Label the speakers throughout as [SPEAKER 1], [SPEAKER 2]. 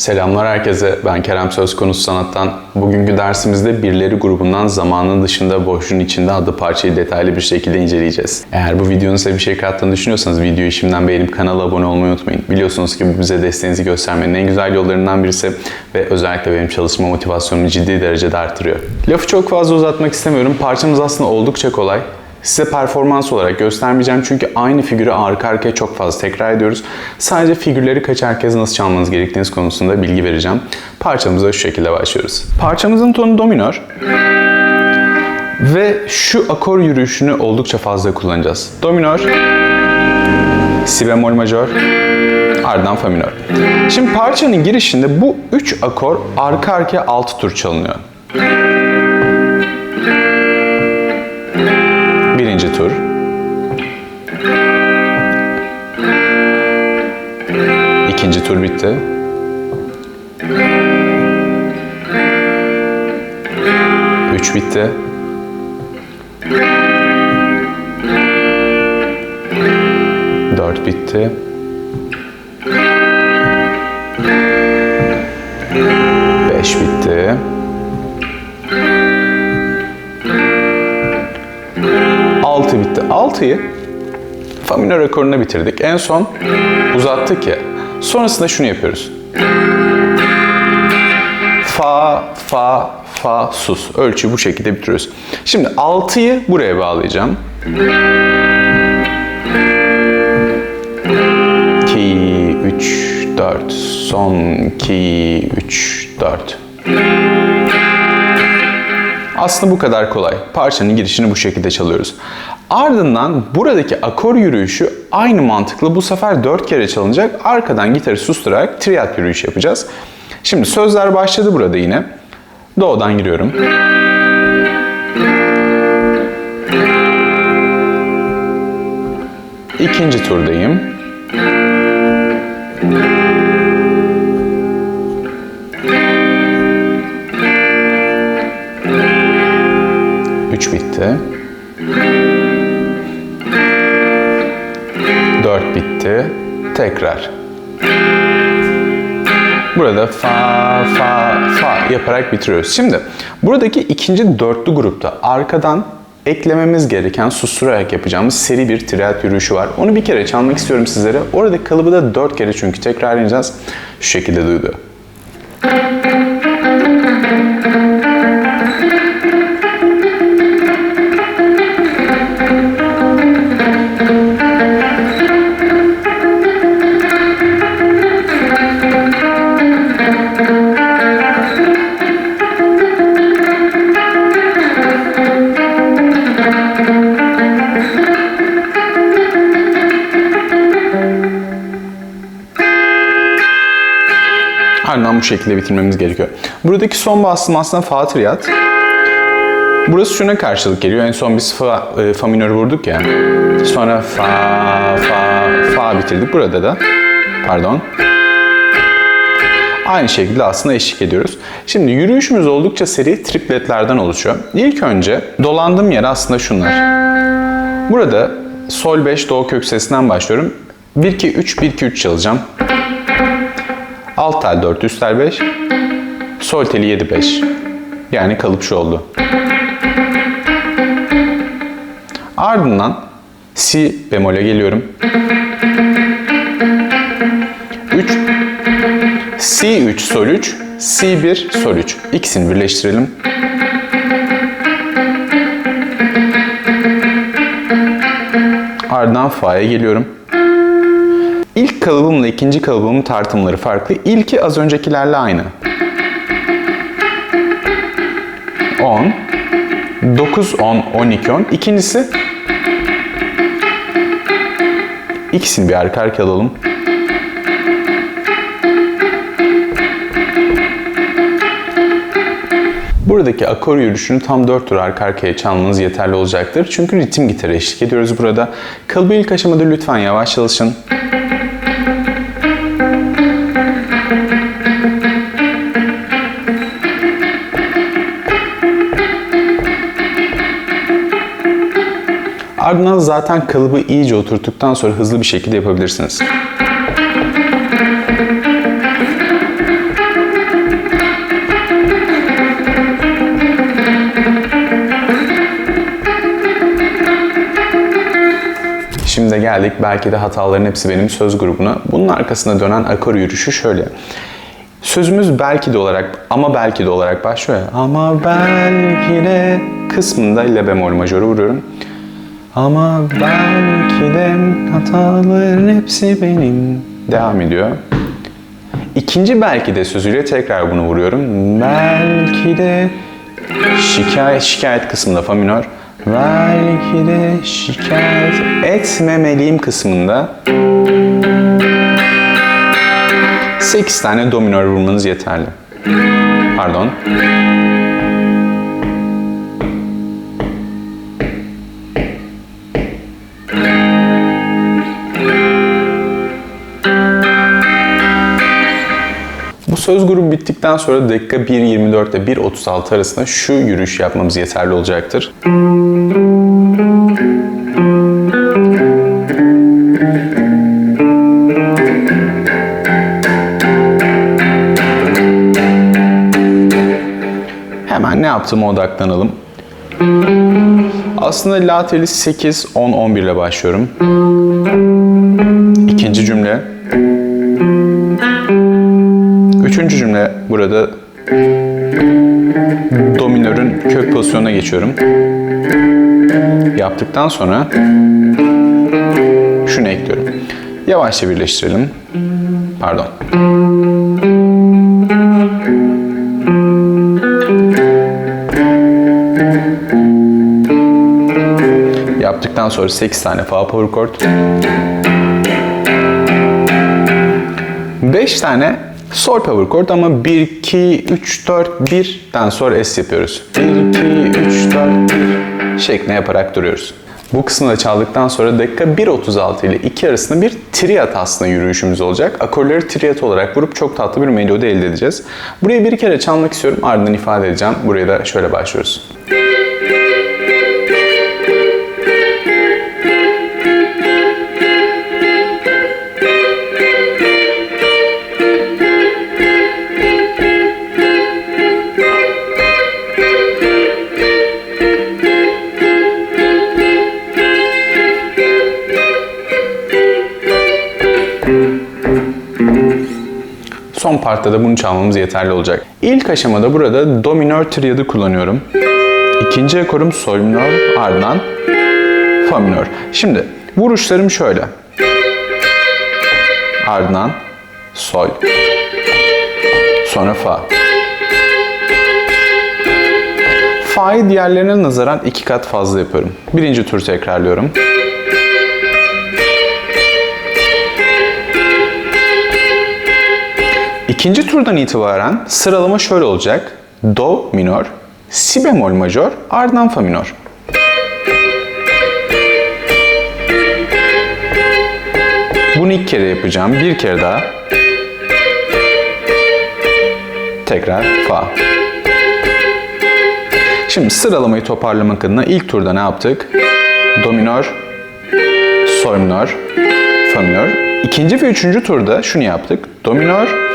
[SPEAKER 1] Selamlar herkese. Ben Kerem Söz Konusu Sanat'tan. Bugünkü dersimizde birleri grubundan zamanın dışında boşluğun içinde adlı parçayı detaylı bir şekilde inceleyeceğiz. Eğer bu videonun size bir şey kattığını düşünüyorsanız videoyu şimdiden beğenip kanala abone olmayı unutmayın. Biliyorsunuz ki bu bize desteğinizi göstermenin en güzel yollarından birisi ve özellikle benim çalışma motivasyonumu ciddi derecede artırıyor. Lafı çok fazla uzatmak istemiyorum. Parçamız aslında oldukça kolay. Size performans olarak göstermeyeceğim çünkü aynı figürü arka arkaya çok fazla tekrar ediyoruz. Sadece figürleri kaçar kez nasıl çalmanız gerektiğiniz konusunda bilgi vereceğim. Parçamıza şu şekilde başlıyoruz. Parçamızın tonu do minör. Ve şu akor yürüyüşünü oldukça fazla kullanacağız. Do minör, si bemol majör, ardından fa minör. Şimdi parçanın girişinde bu 3 akor arka arkaya 6 tur çalınıyor. İkinci tur bitti. Üç bitti. Dört bitti. Beş bitti. 6 bitti. 6'yı fa minör akoruna bitirdik. En son uzattık ya. Sonrasında şunu yapıyoruz. Fa, fa, fa, sus. Ölçüyü bu şekilde bitiriyoruz. Şimdi 6'yı buraya bağlayacağım. 2, 3, 4. Son 2, 3, 4. Aslında bu kadar kolay. Parçanın girişini bu şekilde çalıyoruz. Ardından buradaki akor yürüyüşü aynı mantıkla bu sefer 4 kere çalınacak. Arkadan gitarı susturarak triad yürüyüş yapacağız. Şimdi sözler başladı burada yine. Do'dan giriyorum. İkinci turdayım. Üç bitti. Dört bitti. Tekrar. Burada fa, fa, fa yaparak bitiriyoruz. Şimdi buradaki ikinci dörtlü grupta arkadan eklememiz gereken susturarak yapacağımız seri bir triad yürüyüşü var. Onu bir kere çalmak istiyorum sizlere. Oradaki kalıbı da dört kere çünkü tekrarlayacağız. Şu şekilde duydu. Ardından bu şekilde bitirmemiz gerekiyor. Buradaki son bastım aslında fa triad. Burası şuna karşılık geliyor. En son biz fa, e, fa minörü vurduk ya. Sonra fa, fa, fa bitirdik. Burada da pardon. Aynı şekilde aslında eşlik ediyoruz. Şimdi yürüyüşümüz oldukça seri tripletlerden oluşuyor. İlk önce dolandığım yer aslında şunlar. Burada sol 5 do kök sesinden başlıyorum. 1 2 3 1 2 3 çalacağım. Alt tel 4, üst tel 5. Sol teli 7 5. Yani kalıp şu oldu. Ardından si bemole geliyorum. 3 si 3 sol 3 si 1 sol 3. İkisini birleştirelim. Ardından fa'ya geliyorum. İlk kalıbımla ikinci kalıbımın tartımları farklı. İlki az öncekilerle aynı. 10 9 10 12 10. İkincisi ikisini bir arka arkaya alalım. Buradaki akor yürüyüşünü tam 4 tur arka arkaya çalmanız yeterli olacaktır. Çünkü ritim gitarı eşlik ediyoruz burada. Kalıbı ilk aşamada lütfen yavaş çalışın. Ardından zaten kalıbı iyice oturttuktan sonra hızlı bir şekilde yapabilirsiniz. Şimdi geldik belki de hataların hepsi benim söz grubuna. Bunun arkasında dönen akor yürüyüşü şöyle. Sözümüz belki de olarak ama belki de olarak başlıyor. Ama belki de kısmında la bemol majörü vuruyorum. Ama belki de hataların hepsi benim. Devam ediyor. İkinci belki de sözüyle tekrar bunu vuruyorum. Belki de şikayet şikayet kısmında fa minör. Belki de şikayet etmemeliyim kısmında 8 tane do minör vurmanız yeterli. Pardon. Söz grubu bittikten sonra dakika 1.24 ile 1.36 arasında şu yürüyüş yapmamız yeterli olacaktır. Hemen ne yaptığıma odaklanalım. Aslında la teli 8, 10, 11 ile başlıyorum. İkinci cümle. Üçüncü cümle burada do minörün kök pozisyonuna geçiyorum. Yaptıktan sonra şunu ekliyorum. Yavaşça birleştirelim. Pardon. Yaptıktan sonra 8 tane fa power chord. 5 tane sol power chord ama 1, 2, 3, 4, 1'den sonra S yapıyoruz. 1, 2, 3, 4, 1 şeklinde yaparak duruyoruz. Bu kısmı da çaldıktan sonra dakika 1.36 ile 2 arasında bir triat aslında yürüyüşümüz olacak. Akorları triat olarak vurup çok tatlı bir melodi elde edeceğiz. Burayı bir kere çalmak istiyorum ardından ifade edeceğim. Buraya da şöyle başlıyoruz. Partta da bunu çalmamız yeterli olacak. İlk aşamada burada do minör triadı kullanıyorum. İkinci ekorum sol minör ardından fa minör. Şimdi vuruşlarım şöyle. Ardından sol. Sonra fa. Fa'yı diğerlerine nazaran iki kat fazla yapıyorum. Birinci tur tekrarlıyorum. İkinci turdan itibaren sıralama şöyle olacak. Do minör, si bemol majör, ardından fa minör. Bunu ilk kere yapacağım. Bir kere daha. Tekrar fa. Şimdi sıralamayı toparlamak adına ilk turda ne yaptık? Do minör, sol minör, fa minör. İkinci ve üçüncü turda şunu yaptık. Do minör,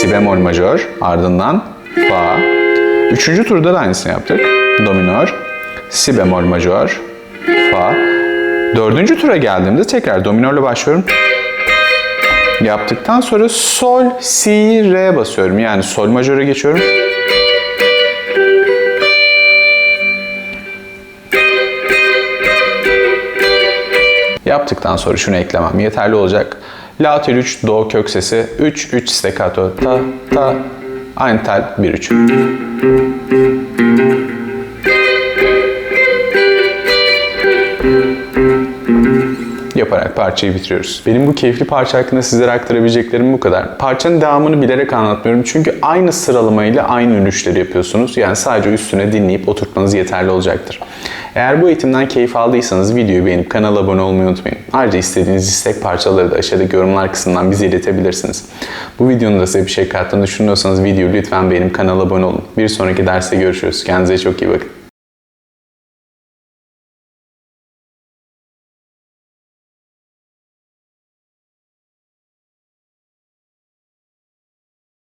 [SPEAKER 1] si bemol majör, ardından fa. Üçüncü turda da aynısını yaptık. Do minör, si bemol majör, fa. Dördüncü tura geldiğimde tekrar do minörle başlıyorum. Yaptıktan sonra sol, si, re basıyorum. Yani sol majöre geçiyorum. Yaptıktan sonra şunu eklemem yeterli olacak. La tel 3 do kök sesi 3 3 staccato ta ta aynı tel 1 3. yaparak parçayı bitiriyoruz. Benim bu keyifli parça hakkında sizlere aktarabileceklerim bu kadar. Parçanın devamını bilerek anlatmıyorum çünkü aynı sıralamayla aynı ürünüşleri yapıyorsunuz. Yani sadece üstüne dinleyip oturtmanız yeterli olacaktır. Eğer bu eğitimden keyif aldıysanız videoyu beğenip kanala abone olmayı unutmayın. Ayrıca istediğiniz istek parçaları da aşağıdaki yorumlar kısmından bize iletebilirsiniz. Bu videonun da size bir şey kattığını düşünüyorsanız videoyu lütfen beğenip kanala abone olun. Bir sonraki derste görüşürüz. Kendinize çok iyi bakın.